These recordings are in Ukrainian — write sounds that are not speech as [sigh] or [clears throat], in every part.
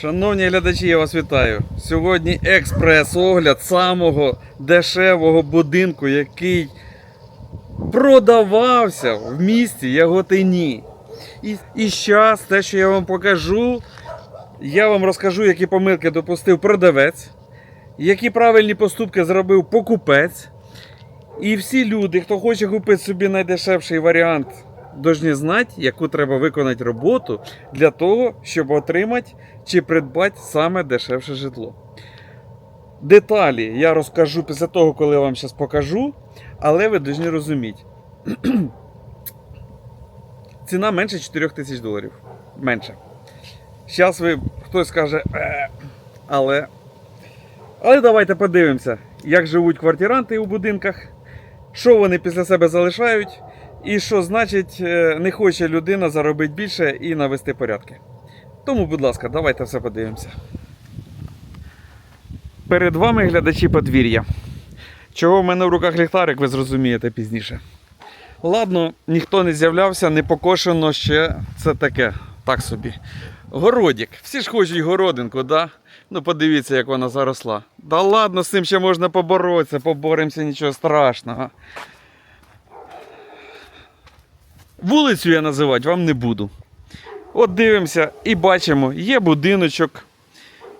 Шановні глядачі, я вас вітаю. Сьогодні експрес-огляд самого дешевого будинку, який продавався в місті Яготині. І, і зараз те, що я вам покажу, я вам розкажу, які помилки допустив продавець, які правильні поступки зробив покупець. І всі люди, хто хоче купити собі найдешевший варіант, повинні знати, яку треба виконати роботу для того, щоб отримати чи придбати саме дешевше житло. Деталі я розкажу після того, коли я вам зараз покажу, але ви повинні розуміти. [clears throat] Ціна менше 4 тисяч доларів. Менше. Зараз ви хтось скаже, «Е, але. Але давайте подивимося, як живуть квартиранти у будинках, що вони після себе залишають, і що значить е, не хоче людина заробити більше і навести порядки. Тому, будь ласка, давайте все подивимося. Перед вами глядачі подвір'я. Чого в мене в руках ліхтарик, ви зрозумієте пізніше. Ладно, ніхто не з'являвся, не покошено ще це таке, так собі. Городік. Всі ж хочуть городинку, да? Ну подивіться, як вона заросла. Да ладно, з цим ще можна поборотися, поборемося, нічого страшного. Вулицю я називати вам не буду. От дивимося і бачимо, є будиночок,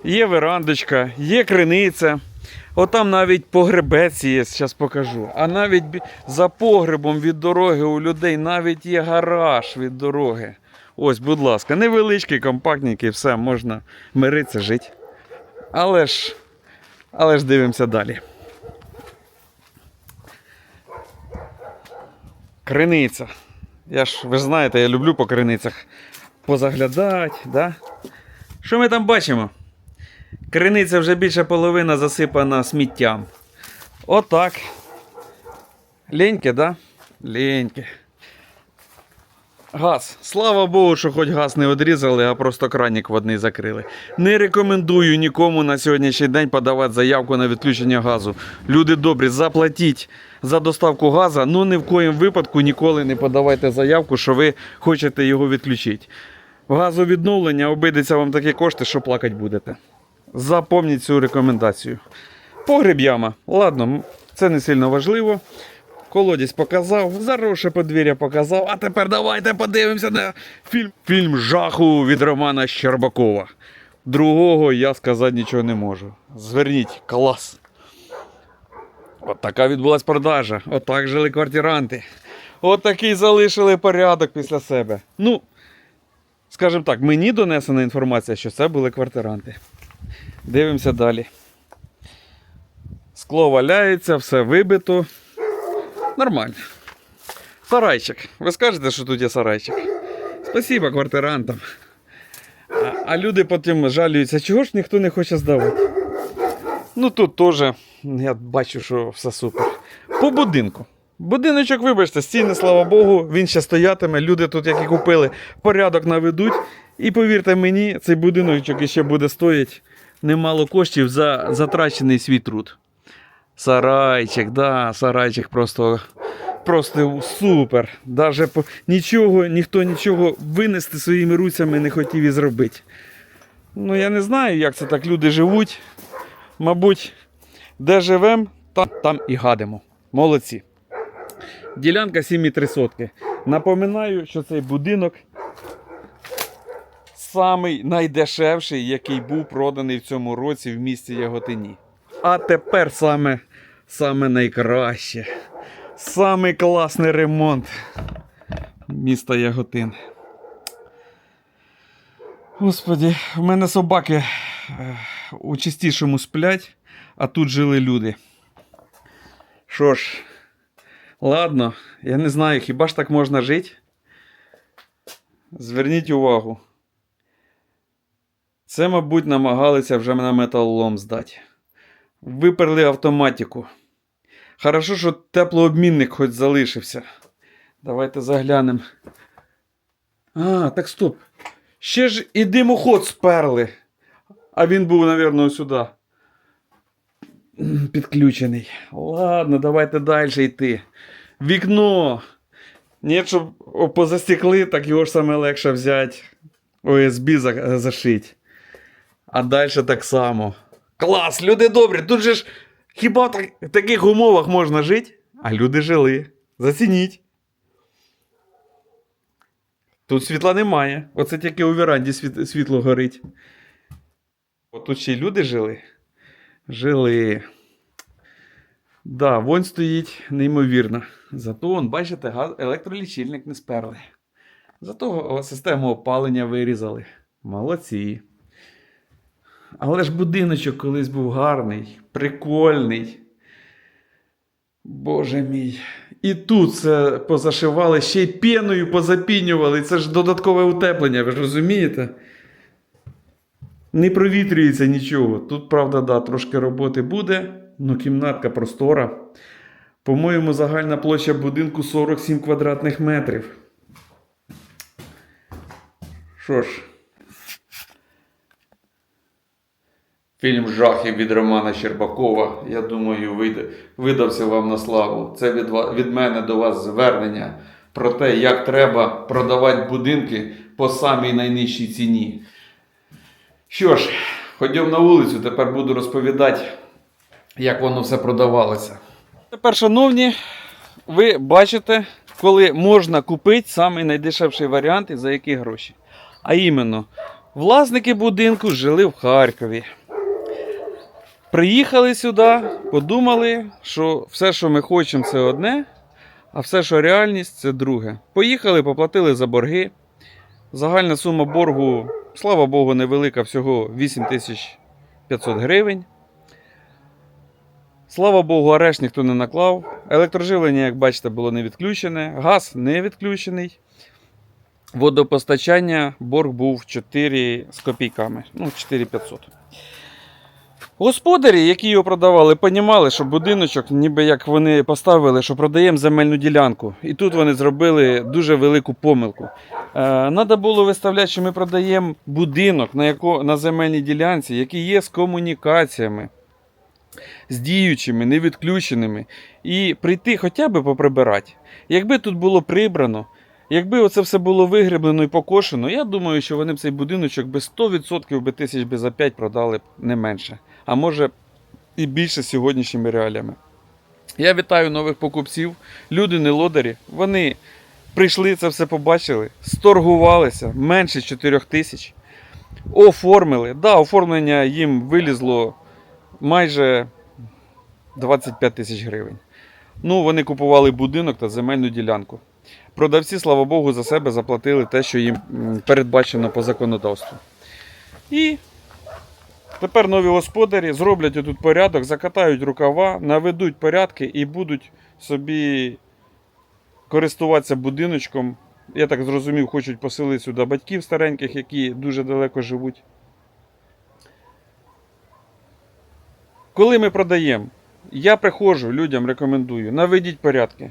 є верандочка, є криниця. От там навіть погребець є, зараз покажу. А навіть за погребом від дороги у людей навіть є гараж від дороги. Ось, будь ласка, невеличкий, компактненький, все, можна миритися, жити. Але ж, але ж дивимося далі. Криниця. Я ж, ви ж знаєте, я люблю по криницях позаглядати, да? Що ми там бачимо? Криниця вже більше половина засипана сміттям. Отак. Леньке, да? Леньке. Газ. Слава Богу, що хоч газ не одрізали, а просто кранік водний закрили. Не рекомендую нікому на сьогоднішній день подавати заявку на відключення газу. Люди добрі, заплатіть за доставку газу, ну ні в коїм випадку ніколи не подавайте заявку, що ви хочете його відключити. В газовідновлення обійдеться вам такі кошти, що плакати будете. Запомніть цю рекомендацію. Погріб яма. Ладно, це не сильно важливо. Колодязь показав, заросше подвір'я показав. А тепер давайте подивимося на фільм. Фільм жаху від Романа Щербакова. Другого я сказати нічого не можу. Зверніть, клас. От така відбулась продажа. Отак жили квартиранти. От такий залишили порядок після себе. Ну, скажімо так, мені донесена інформація, що це були квартиранти. Дивимося далі. Скло валяється, все вибито. Нормально. Сарайчик. Ви скажете, що тут є сарайчик? Спасибо квартирантам. А, а люди потім жалюються, чого ж ніхто не хоче здавати. Ну тут теж я бачу, що все супер. По будинку. Будиночок, вибачте, стіни, слава Богу, він ще стоятиме. Люди тут, які купили, порядок наведуть. І повірте мені, цей будиночок іще буде стоїти немало коштів за затрачений свій труд. Сарайчик, да, сарайчик просто, просто супер. Даже по, нічого, ніхто нічого винести своїми руцями не хотів і зробити. Ну, я не знаю, як це так люди живуть. Мабуть, де живемо, там, там і гадимо. Молодці. Ділянка 7,3 сотки. Напоминаю, що цей будинок самий найдешевший, який був проданий в цьому році в місті Яготині. А тепер саме, саме найкраще. Самий класний ремонт міста Яготин. Господі, в мене собаки е, у чистішому сплять, а тут жили люди. Що ж, ладно, я не знаю, хіба ж так можна жити? Зверніть увагу. Це, мабуть, намагалися вже на металолом здати. Виперли автоматику. Хорошо, що теплообмінник хоч залишився. Давайте заглянемо. А, так стоп. Ще ж і димоход сперли. А він був, мабуть, сюди. Підключений. Ладно, давайте далі йти. Вікно. Ні, щоб позастекли, так його ж саме легше взяти. ОСБ за- зашить. А далі так само. Клас, люди добрі. Тут же ж хіба в так- в таких умовах можна жити? А люди жили. Зацініть. Тут світла немає. Оце тільки у веранді світ- світло горить. От тут ще й люди жили. Жили. Да, вонь стоїть неймовірно. Зато, он, бачите, газ, електролічильник не сперли. Зато систему опалення вирізали. Молодці. Але ж будиночок колись був гарний, прикольний. Боже мій. І тут це позашивали, ще й пеною позапінювали. Це ж додаткове утеплення, ви ж розумієте? Не провітрюється нічого. Тут, правда, да, трошки роботи буде, але кімнатка простора. По-моєму, загальна площа будинку 47 квадратних метрів. Що ж. Фільм жахів від Романа Щербакова, я думаю, вийде, видався вам на славу. Це від, від мене до вас звернення про те, як треба продавати будинки по самій найнижчій ціні. Що ж, ходьом на вулицю, тепер буду розповідати, як воно все продавалося. Тепер, шановні, ви бачите, коли можна купити самий найдешевший варіант і за які гроші. А іменно, власники будинку жили в Харкові. Приїхали сюди, подумали, що все, що ми хочемо, це одне, а все, що реальність, це друге. Поїхали, поплатили за борги. Загальна сума боргу, слава Богу, невелика, всього 8500 гривень. Слава Богу, арешт ніхто не наклав. Електроживлення, як бачите, було не відключене, газ не відключений. Водопостачання борг був 4 з копійками. Ну, 4500. Господарі, які його продавали, понімали, що будиночок, ніби як вони поставили, що продаємо земельну ділянку. І тут вони зробили дуже велику помилку. Надо було виставляти, що ми продаємо будинок на, яко, на земельній ділянці, який є з комунікаціями, з діючими, невідключеними, і прийти хоча б поприбирати. Якби тут було прибрано, якби оце все було вигреблено і покошено, я думаю, що вони б цей будиночок би 100% би тисяч би за 5 продали б не менше, а може і більше сьогоднішніми реаліями. Я вітаю нових покупців. Люди не лодарі. Вони прийшли, це все побачили, сторгувалися менше 4 тисяч. Оформили. Да, оформлення їм вилізло майже 25 тисяч гривень. Ну, вони купували будинок та земельну ділянку. Продавці, слава Богу, за себе заплатили те, що їм передбачено по законодавству. І тепер нові господарі зроблять отут порядок, закатають рукава, наведуть порядки і будуть собі користуватися будиночком. Я так зрозумів, хочуть поселити сюди батьків стареньких, які дуже далеко живуть. Коли ми продаємо, я приходжу, людям рекомендую, наведіть порядки.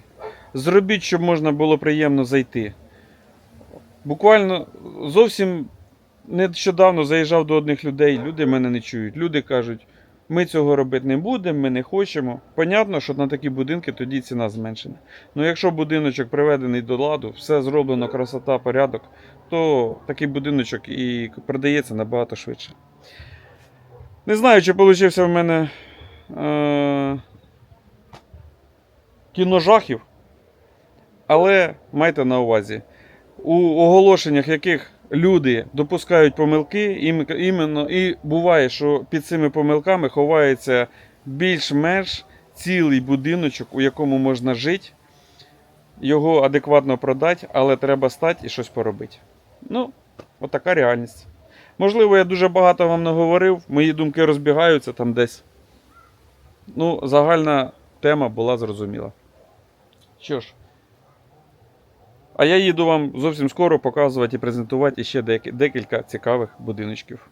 Зробіть, щоб можна було приємно зайти. Буквально зовсім нещодавно заїжджав до одних людей, люди мене не чують. Люди кажуть, ми цього робити не будемо, ми не хочемо. Понятно, що на такі будинки тоді ціна зменшена. Ну якщо будиночок приведений до ладу, все зроблено, красота, порядок, то такий будиночок і продається набагато швидше. Не знаю, чи вийшов в мене е- кіно жахів, але майте на увазі, у оголошеннях, яких люди допускають помилки, ім- іменно і буває, що під цими помилками ховається більш-менш цілий будиночок, у якому можна жити, його адекватно продати, але треба стати і щось поробити. Ну, отака реальність. Можливо, я дуже багато вам наговорив, мої думки розбігаються там десь. Ну, загальна тема була зрозуміла. Що ж. А я їду вам зовсім скоро показувати і презентувати ще декілька цікавих будиночків.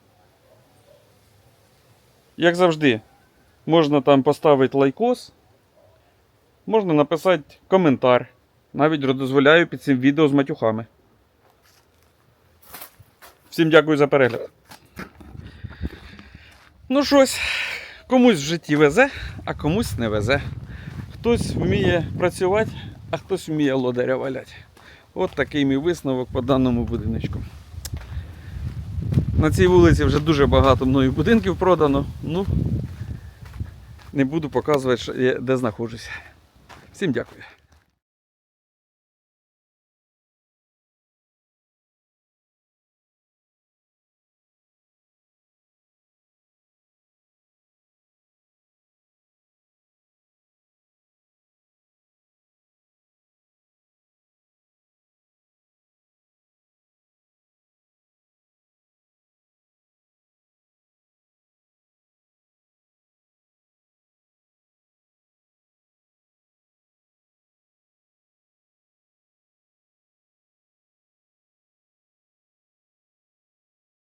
Як завжди, можна там поставити лайкос, можна написати коментар. Навіть дозволяю під цим відео з матюхами. Всім дякую за перегляд. Ну щось, комусь в житті везе, а комусь не везе. Хтось вміє працювати, а хтось вміє лодаря валяти. От такий мій висновок по даному будиночку. На цій вулиці вже дуже багато мною будинків продано. Ну, не буду показувати, де знаходжуся. Всім дякую.